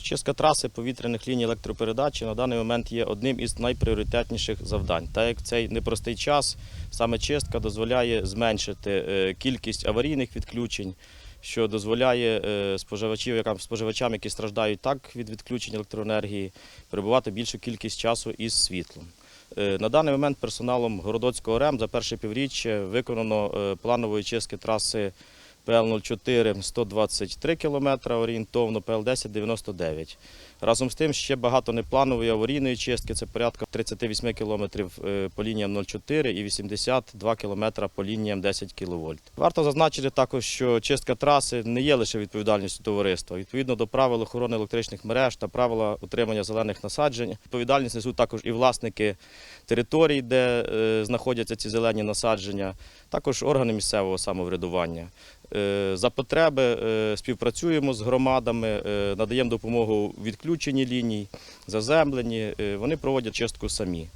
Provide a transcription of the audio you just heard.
Чистка траси повітряних ліній електропередачі на даний момент є одним із найпріоритетніших завдань. Так як цей непростий час, саме чистка дозволяє зменшити е, кількість аварійних відключень, що дозволяє е, споживачів, споживачам, які страждають так від відключень електроенергії, перебувати більшу кількість часу із світлом. Е, На даний момент персоналом Городоцького РЕМ за перше півріччя виконано планової чистки траси ПЛ-04 123 км орієнтовно, ПЛ-10 99. Разом з тим ще багато непланової аварійної чистки, це порядка 38 км по лініям 04 і 82 км по лініям 10 кВт. Варто зазначити також, що чистка траси не є лише відповідальністю товариства. Відповідно до правил охорони електричних мереж та правила утримання зелених насаджень, відповідальність несуть також і власники територій, де е, знаходяться ці зелені насадження, також органи місцевого самоврядування. Е, За потреби е, співпрацюємо з громадами, е, надаємо допомогу у відключенні ліній, заземленні. Вони проводять чистку самі.